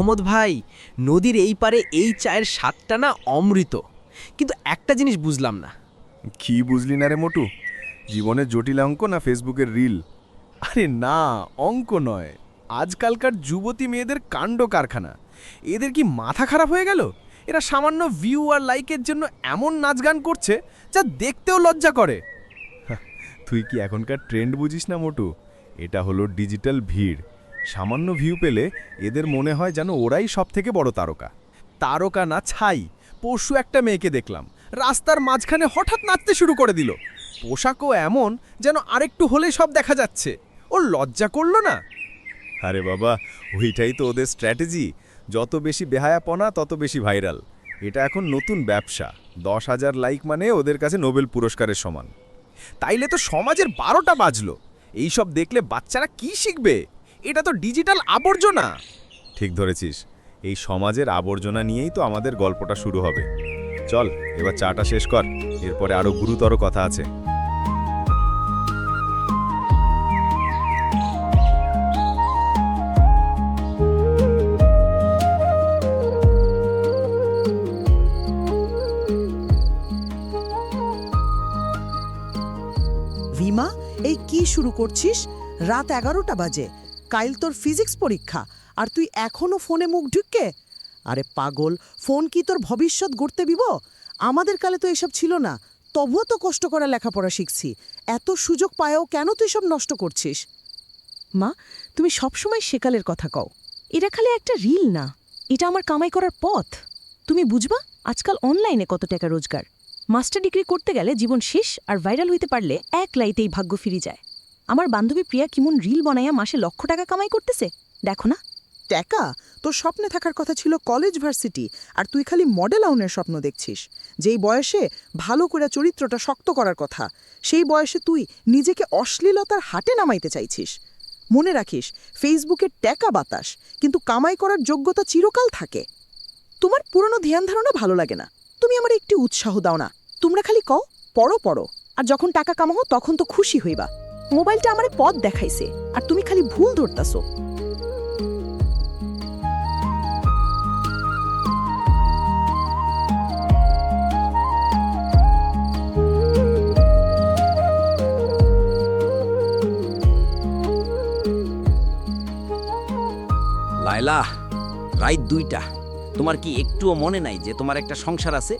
রহমত ভাই, নদীর এই পারে এই চায়ের স্বাদটা না অমৃত। কিন্তু একটা জিনিস বুঝলাম না। কি বুঝলি না রে মোটু? জীবনের জটিল অঙ্ক না ফেসবুকের রিল? আরে না, অঙ্ক নয়। আজকালকার যুবতী মেয়েদের কাণ্ড কারখানা। এদের কি মাথা খারাপ হয়ে গেল? এরা সামান্য ভিউ আর লাইকের জন্য এমন নাচ গান করছে যা দেখতেও লজ্জা করে। তুই কি এখনকার ট্রেন্ড বুঝিস না মোটু? এটা হলো ডিজিটাল ভিড়। সামান্য ভিউ পেলে এদের মনে হয় যেন ওরাই সব থেকে বড় তারকা। তারকা না ছাই, পরশু একটা মেয়েকে দেখলাম। রাস্তার মাঝখানে হঠাৎ নাচতে শুরু করে দিল। পোশাকও এমন যেন আরেকটু হলে সব দেখা যাচ্ছে। ওর লজ্জা করল না? আরে বাবা, ওইটাই তো ওদের স্ট্র্যাটেজি যত বেশি বেহায়াপনা, তত বেশি ভাইরাল এটা এখন নতুন ব্যবসা। দশ হাজার লাইক মানে ওদের কাছে নোবেল পুরস্কারের সমান। তাইলে তো সমাজের বারোটা বাজলো। এইসব দেখলে বাচ্চারা কি শিখবে? এটা তো ডিজিটাল আবর্জনা। ঠিক ধরেছিস। এই সমাজের আবর্জনা নিয়েই তো আমাদের গল্পটা শুরু হবে। চল এবার চাটা শেষ কর। এরপরে আরও গুরুতর কথা আছে। রিমা এই কি শুরু করছিস? রাত এগারোটা বাজে। কাইল তোর ফিজিক্স পরীক্ষা, আর তুই এখনও ফোনে মুখ ঢুককে? আরে পাগল, ফোন কি তোর ভবিষ্যৎ গড়তে দিব? আমাদের কালে তো এসব ছিল না, তবুও তো কষ্ট করে লেখাপড়া শিখছি। এত সুযোগ পায়ও কেন তুই সব নষ্ট করছিস? মা, তুমি সবসময় সেকালের কথা কও। এটা খালি একটা রিল না, এটা আমার কামাই করার পথ। তুমি বুঝবা, আজকাল অনলাইনে কত টাকা রোজগার। মাস্টার ডিগ্রি করতে গেলে জীবন শেষ আর ভাইরাল হইতে পারলে এক লাইতেই ভাগ্য ফিরে যায়। আমার বান্ধবী প্রিয়া কিমন রিল বানাইয়া মাসে লক্ষ টাকা কামাই করতেছে? দেখো না। টাকা তোর স্বপ্নে থাকার কথা ছিল কলেজ ভার্সিটি, আর তুই খালি মডেল আউনের স্বপ্ন দেখছিস। যেই বয়সে ভালো করে চরিত্রটা শক্ত করার কথা, সেই বয়সে তুই নিজেকে অশ্লীলতার হাটে নামাইতে চাইছিস। মনে রাখিস, ফেসবুকে টাকা বাতাস, কিন্তু কামাই করার যোগ্যতা চিরকাল থাকে। তোমার পুরনো ধ্যান ধারণা ভালো লাগে না। তুমি আমার একটি উৎসাহ দাও না। তোমরা খালি কও, পড়ো পড়ো। আর যখন টাকা কামাও, তখন তো খুশি হইবা। মোবাইলটা আমার পথ দেখাইছে, আর তুমি খালি ভুল ধরতাছো। লায়লা, রাত দুইটা। তোমার কি একটুও মনে নাই যে তোমার একটা সংসার আছে?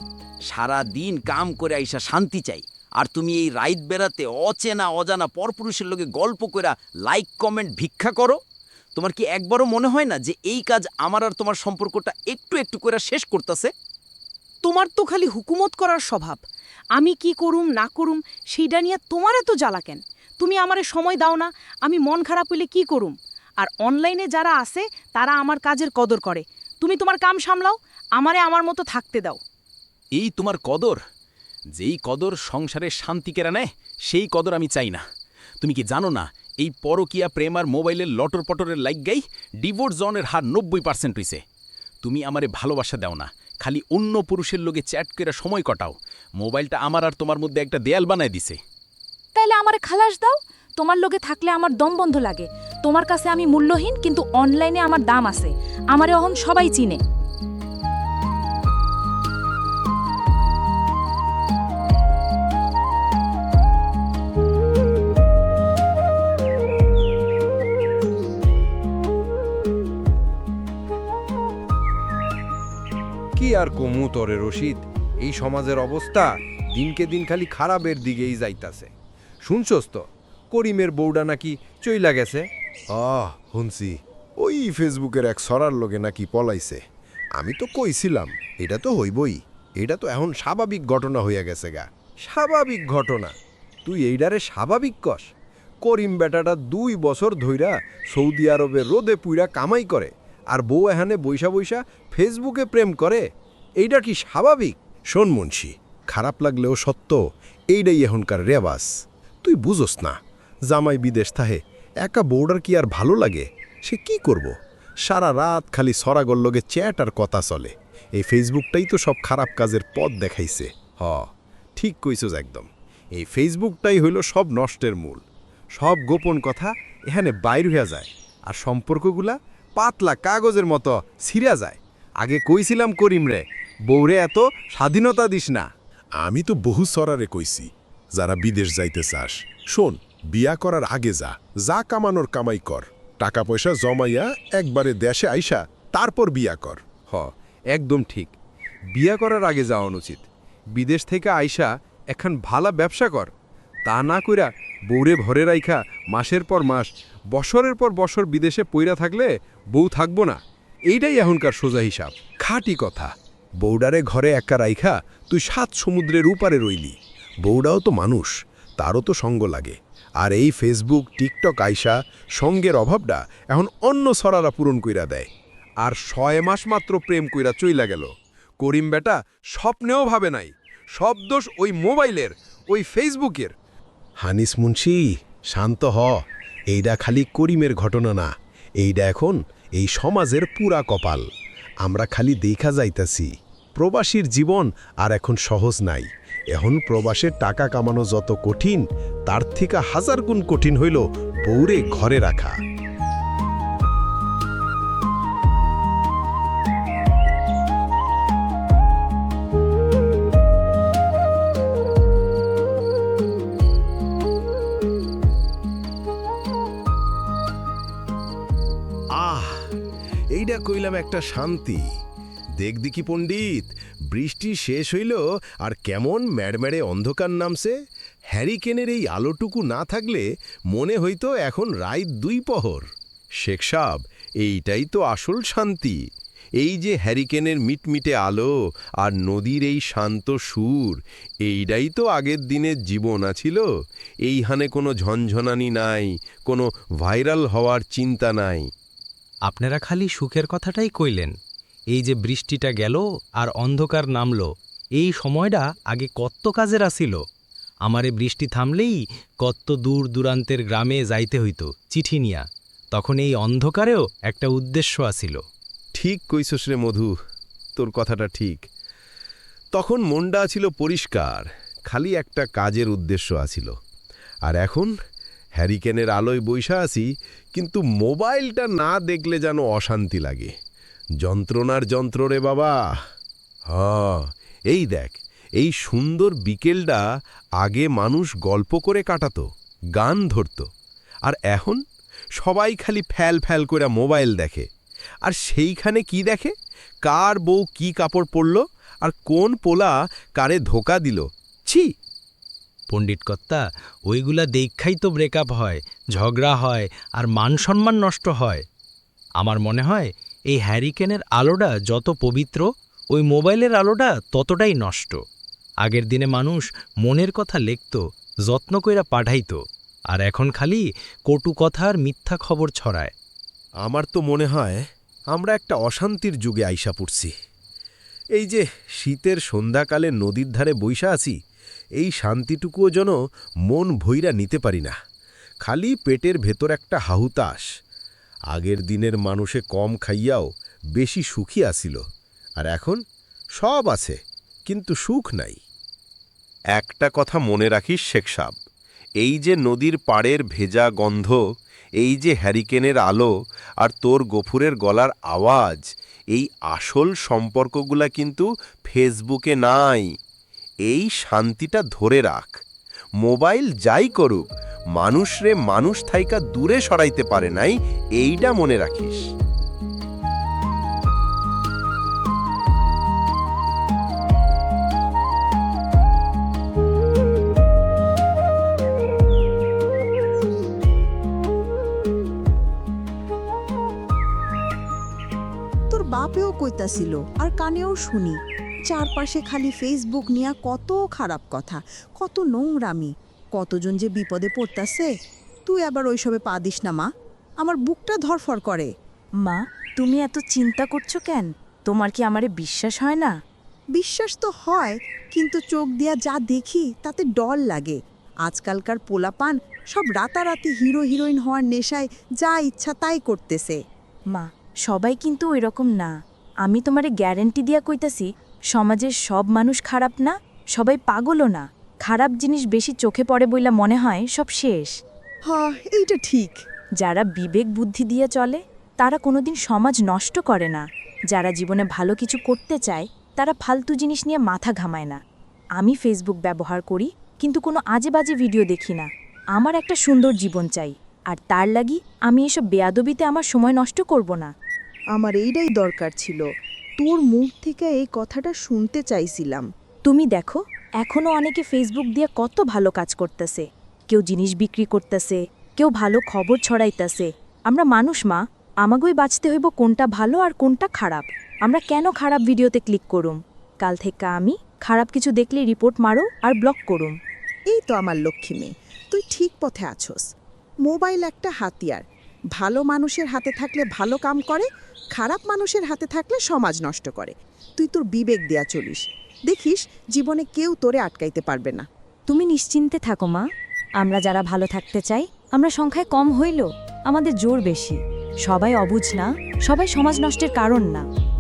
সারা দিন কাম করে আইসা শান্তি চাই। আর তুমি এই রাইত বেড়াতে অচেনা অজানা পরপুরুষের লোকে গল্প কইরা লাইক কমেন্ট ভিক্ষা করো? তোমার কি একবারও মনে হয় না যে এই কাজ আমার আর তোমার সম্পর্কটা একটু একটু করে শেষ করতেছে? তোমার তো খালি হুকুমত করার স্বভাব। আমি কি করুম না করুম সেইটা নিয়ে তোমার এত জ্বালা কেন? তুমি আমারে সময় দাও না আমি মন খারাপ হইলে কি করুম? আর অনলাইনে যারা আছে তারা আমার কাজের কদর করে। তুমি তোমার কাম সামলাও আমারে আমার মতো থাকতে দাও। এই তোমার কদর? যেই কদর সংসারে শান্তি কেরা নেয়, সেই কদর আমি চাই না। তুমি কি জানো না, এই পরকিয়া প্রেম আর মোবাইলের লটর পটরের লাইক গাই ডিভোর্স জনের হার নব্বই পার্সেন্ট হইছে। তুমি আমারে ভালোবাসা দাও না, খালি অন্য পুরুষের লোকে চ্যাট করে সময় কটাও। মোবাইলটা আমার আর তোমার মধ্যে একটা দেয়াল বানায় দিছে। তাইলে আমার খালাস দাও। তোমার লোকে থাকলে আমার দম বন্ধ লাগে। তোমার কাছে আমি মূল্যহীন, কিন্তু অনলাইনে আমার দাম আছে। আমারে অহন সবাই চিনে। কি আর কমু তরে রশিদ? এই সমাজের অবস্থা দিনকে দিন খালি খারাপের দিকেই যাইতাছে। শুনছস তো করিমের বউডা নাকি চইলা গেছে? আহ হুনসি ওই ফেসবুকের এক সরার লোকে নাকি পলাইছে। আমি তো কইছিলাম এটা তো হইবই। এটা তো এখন স্বাভাবিক ঘটনা হইয়া গেছে গা। স্বাভাবিক ঘটনা? তুই এইডারে স্বাভাবিক কস? করিম বেটাটা দুই বছর ধইরা সৌদি আরবে রোদে পুইরা কামাই করে। আর বউ এখানে বৈশা বৈশা ফেসবুকে প্রেম করে এইটা কি স্বাভাবিক? শোন মুন্সি, খারাপ লাগলেও সত্য এইটাই এখনকার রেওয়াজ। তুই বুঝোস না, জামাই বিদেশ থাহে, একা বউডার কি আর ভালো লাগে? সে কি করব? সারা রাত খালি সরাগল্লগে চ্যাট আর কথা চলে। এই ফেসবুকটাই তো সব খারাপ কাজের পথ দেখাইছে। হ, ঠিক কইছস একদম। এই ফেসবুকটাই হইল সব নষ্টের মূল। সব গোপন কথা এখানে বাইর হইয়া যায়। আর সম্পর্কগুলা পাতলা কাগজের মতো ছিঁড়া যায়। আগে কইছিলাম করিম রে বউরে এত স্বাধীনতা দিস না। আমি তো বহু সরারে কইছি যারা বিদেশ যাইতে চাস। শোন বিয়া করার আগে যা যা কামানোর কামাই কর। টাকা পয়সা জমাইয়া একবারে দেশে আইসা তারপর বিয়া কর। হ একদম ঠিক। বিয়া করার আগে যাওয়া উচিত বিদেশ থেকে আইসা এখন ভালা ব্যবসা কর। তা না কইরা বউরে ভরে রাইখা মাসের পর মাস, বছরের পর বছর বিদেশে পইরা থাকলে বউ থাকব না। এইটাই এখনকার সোজা হিসাব, খাঁটি কথা। বৌডারে ঘরে একা রাইখা তুই সাত সমুদ্রের উপারে রইলি। বৌডাও তো মানুষ, তারও তো সঙ্গ লাগে। আর এই ফেসবুক টিকটক আইসা সঙ্গের অভাবটা এখন অন্য সরারা পূরণ কইরা দেয়। আর ছয় মাস মাত্র প্রেম কইরা চইলা গেল। করিম বেটা স্বপ্নেও ভাবে নাই, সব দোষ ওই মোবাইলের, ওই ফেসবুকের হানিস মুন্সি, শান্ত হ। এইটা খালি করিমের ঘটনা না। এইটা এখন এই সমাজের পুরা কপাল। আমরা খালি দেখা যাইতাছি। প্রবাসীর জীবন আর এখন সহজ নাই। এখন প্রবাসের টাকা কামানো যত কঠিন, তার থেকে হাজার গুণ কঠিন হইল বউরে ঘরে রাখা। এইটা একটা শান্তি। দেখ দেখি পণ্ডিত, বৃষ্টি শেষ হইল আর কেমন ম্যাড়ম্যাড়ে অন্ধকার নামছে। হ্যারিকেনের এই আলোটুকু না থাকলে মনে হইতো এখন রাত দুই পহর। শেখ সাব এইটাই তো আসল শান্তি। এই যে হ্যারিকেনের মিটমিটে আলো আর নদীর এই শান্ত সুর, এইটাই তো আগের দিনের জীবন আছিল। এইখানে কোনো ঝনঝনানি নাই, কোনো ভাইরাল হওয়ার চিন্তা নাই। আপনারা খালি সুখের কথাটাই কইলেন। এই যে বৃষ্টিটা গেল আর অন্ধকার নামল, এই সময়টা আগে কত কাজের আসিল আমারে বৃষ্টি থামলেই কত দূর দূরান্তের গ্রামে যাইতে হইত, চিঠি নিয়া। তখন এই অন্ধকারেও একটা উদ্দেশ্য আসিল ঠিক কইছস রে মধু, তোর কথাটা ঠিক। তখন মনটা ছিল পরিষ্কার, খালি একটা কাজের উদ্দেশ্য আছিল। আর এখন হ্যারিকেনের আলোয় বৈশা আছি, কিন্তু মোবাইলটা না দেখলে যেন অশান্তি লাগে। যন্ত্রণার যন্ত্র রে বাবা। হ এই দেখ, এই সুন্দর বিকেলটা আগে মানুষ গল্প করে কাটাতো, গান ধরত, আর এখন সবাই খালি ফ্যাল ফ্যাল করে মোবাইল দেখে। আর সেইখানে কি দেখে? কার বউ কি কাপড় পরল, আর কোন পোলা কারে ধোকা দিল? ছি! পণ্ডিত কর্তা ওইগুলা দেখাই তো ব্রেকআপ হয়, ঝগড়া হয় আর মান সম্মান নষ্ট হয়। আমার মনে হয় এই হ্যারিকেনের আলোটা যত পবিত্র, ওই মোবাইলের আলোটা ততটাই নষ্ট। আগের দিনে মানুষ মনের কথা লিখত, যত্ন কইরা পাঠাইত, আর এখন খালি কটু কথা আর মিথ্যা খবর ছড়ায়। আমার তো মনে হয় আমরা একটা অশান্তির যুগে আইসা পড়ছি। এই যে শীতের সন্ধ্যাকালে নদীর ধারে বৈশা আছি এই শান্তিটুকুও যেন মন ভৈরা নিতে পারি না। খালি পেটের ভেতর একটা হাহুতাস আগের দিনের মানুষে কম খাইয়াও বেশি সুখী আসিল আর এখন সব আছে, কিন্তু সুখ নাই। একটা কথা মনে রাখিস, শেখ সাব। এই যে নদীর পাড়ের ভেজা গন্ধ, এই যে হ্যারিকেনের আলো, আর তোর গফুরের গলার আওয়াজ, এই আসল সম্পর্কগুলা কিন্তু ফেসবুকে নাই। এই শান্তিটা ধরে রাখ। মোবাইল যাই করুক মানুষরে মানুষ থাইকা দূরে সরাইতে পারে নাই এইটা মনে রাখিস। তোর বাপেও কইতাছিল, আর কানেও শুনি। চারপাশে খালি ফেসবুক নিয়া কত খারাপ কথা কত নোংরামি। কতজন যে বিপদে পড়তাছে তুই আবার ওইসবে পা দিস না মা। আমার বুকটা ধরফর করে। মা তুমি এত চিন্তা করছ কেন? তোমার কি আমারে বিশ্বাস হয় না? বিশ্বাস তো হয় কিন্তু চোখ দিয়া যা দেখি তাতে ডর লাগে। আজকালকার পোলাপান সব রাতারাতি হিরো হিরোইন হওয়ার নেশায় যা ইচ্ছা তাই করতেছে। মা সবাই কিন্তু ওই রকম না। আমি তোমারে গ্যারেন্টি দিয়া কইতাছি সমাজের সব মানুষ খারাপ না সবাই পাগলও না। খারাপ জিনিস বেশি চোখে পড়ে বইলা মনে হয় সব শেষ। হ এইটা ঠিক। যারা বিবেক বুদ্ধি দিয়ে চলে তারা কোনোদিন সমাজ নষ্ট করে না। যারা জীবনে ভালো কিছু করতে চায় তারা ফালতু জিনিস নিয়ে মাথা ঘামায় না। আমি ফেসবুক ব্যবহার করি কিন্তু কোনো আজে বাজে ভিডিও দেখি না। আমার একটা সুন্দর জীবন চাই আর তার লাগি আমি এসব বেয়াদবিতে আমার সময় নষ্ট করব না। আমার এইটাই দরকার ছিল। তোর মুখ থেকে এই কথাটা শুনতে চাইছিলাম। তুমি দেখো এখনও অনেকে ফেসবুক দিয়ে কত ভালো কাজ করতেছে। কেউ জিনিস বিক্রি করতেছে কেউ ভালো খবর ছড়াইতেছে। আমরা মানুষ মা আমাগোই বাঁচতে হইব কোনটা ভালো আর কোনটা খারাপ। আমরা কেন খারাপ ভিডিওতে ক্লিক করুম? কাল থেকে আমি খারাপ কিছু দেখলে রিপোর্ট মারো আর ব্লক করুম। এই তো আমার লক্ষ্মী মেয়ে তুই ঠিক পথে আছোস। মোবাইল একটা হাতিয়ার ভালো মানুষের হাতে থাকলে ভালো কাম করে, খারাপ মানুষের হাতে থাকলে সমাজ নষ্ট করে। তুই তোর বিবেক দেয়া চলিস। দেখিস, জীবনে কেউ তোরে আটকাইতে পারবে না। তুমি নিশ্চিন্তে থাকো মা। আমরা যারা ভালো থাকতে চাই, আমরা সংখ্যায় কম হইল আমাদের জোর বেশি। সবাই অবুঝ না, সবাই সমাজ নষ্টের কারণ না।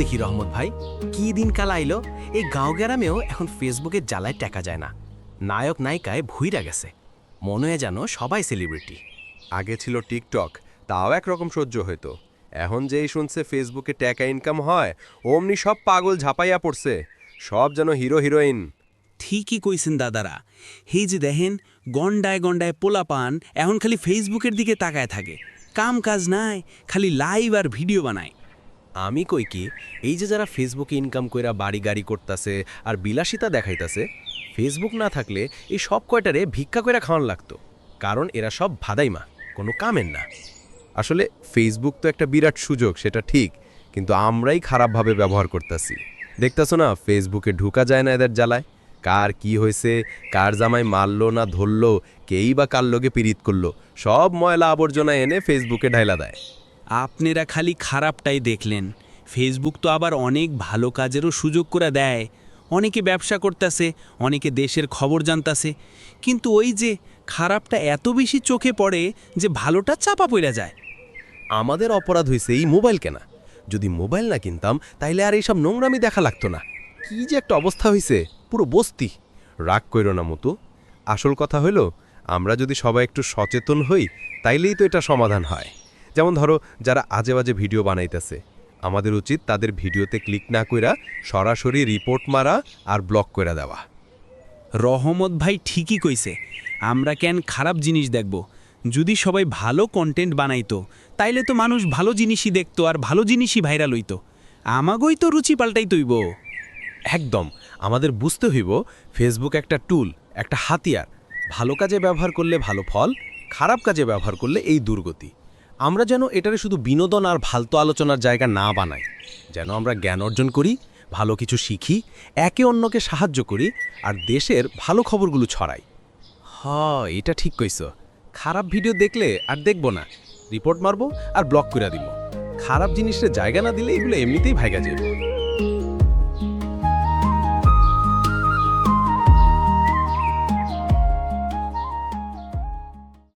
দেখি রহমত ভাই। কি দিন কাল আইলো? এই গাঁও গ্রামেও এখন ফেসবুকের জ্বালায় টেকা যায় না। নায়ক নায়িকায় ভুইরা গেছে। মনে হয় যেন সবাই সেলিব্রিটি আগে ছিল টিকটক তাও একরকম সহ্য হইতো। এখন যেই শুনছে ফেসবুকে টাকা ইনকাম হয় অমনি সব পাগল ঝাপাইয়া পড়ছে। সব যেন হিরো হিরোইন। ঠিকই কইছেন দাদারা। হেই যে দেখেন গন্ডায় গন্ডায় পোলা পান এখন খালি ফেসবুকের দিকে তাকায় থাকে। কাম কাজ নাই খালি লাইভ আর ভিডিও বানায়। আমি কই কি, এই যে যারা ফেসবুকে ইনকাম কইরা বাড়ি গাড়ি করতাছে আর বিলাসিতা দেখাইতাছে ফেসবুক না থাকলে এই সব কয়টারে ভিক্ষা কইরা খাওয়ান লাগতো, কারণ এরা সব ভাদাইমা, কোনো কামের না। আসলে ফেসবুক তো একটা বিরাট সুযোগ, সেটা ঠিক, কিন্তু আমরাই খারাপভাবে ব্যবহার করতেছি। দেখতেছো না ফেসবুকে ঢুকা যায় না এদের জ্বালায়? কার কি হয়েছে, কার জামাই মারলো না ধরলো, কেই বা কার লোকে পীড়িত করল, সব ময়লা আবর্জনা এনে ফেসবুকে ঢাইলা দেয়। আপনারা খালি খারাপটাই দেখলেন। ফেসবুক তো আবার অনেক ভালো কাজেরও সুযোগ করে দেয়। অনেকে ব্যবসা করতেছে, অনেকে দেশের খবর জানতাছে। কিন্তু ওই যে খারাপটা এত বেশি চোখে পড়ে যে ভালোটা চাপা পড়ে যায়। আমাদের অপরাধ হয়েছে এই মোবাইল কেনা। যদি মোবাইল না কিনতাম, তাইলে আর এইসব নোংরামি দেখা লাগতো না। কি যে একটা অবস্থা হয়েছে পুরো বস্তি। রাগ কইর না মতো। আসল কথা হইল, আমরা যদি সবাই একটু সচেতন হই, তাইলেই তো এটা সমাধান হয়। যেমন ধরো যারা আজে বাজে ভিডিও বানাইতেছে আমাদের উচিত তাদের ভিডিওতে ক্লিক না কইরা সরাসরি রিপোর্ট মারা আর ব্লক কইরা দেওয়া। রহমত ভাই ঠিকই কইছে আমরা কেন খারাপ জিনিস দেখব? যদি সবাই ভালো কন্টেন্ট বানাইতো তাইলে তো মানুষ ভালো জিনিসই দেখতো আর ভালো জিনিসই ভাইরাল হইতো। আমাগোই তো রুচি পাল্টাই তৈব একদম আমাদের বুঝতে হইব ফেসবুক একটা টুল একটা হাতিয়ার। ভালো কাজে ব্যবহার করলে ভালো ফল খারাপ কাজে ব্যবহার করলে এই দুর্গতি। আমরা যেন এটারে শুধু বিনোদন আর ভালতো আলোচনার জায়গা না বানাই, যেন আমরা জ্ঞান অর্জন করি, ভালো কিছু শিখি, একে অন্যকে সাহায্য করি আর দেশের ভালো খবরগুলো ছড়াই। হ এটা ঠিক কইছ। খারাপ ভিডিও দেখলে আর দেখব না। রিপোর্ট মারবো আর ব্লক করে দিব। খারাপ জিনিসের জায়গা না দিলে এগুলো এমনিতেই ভাইগা যাবে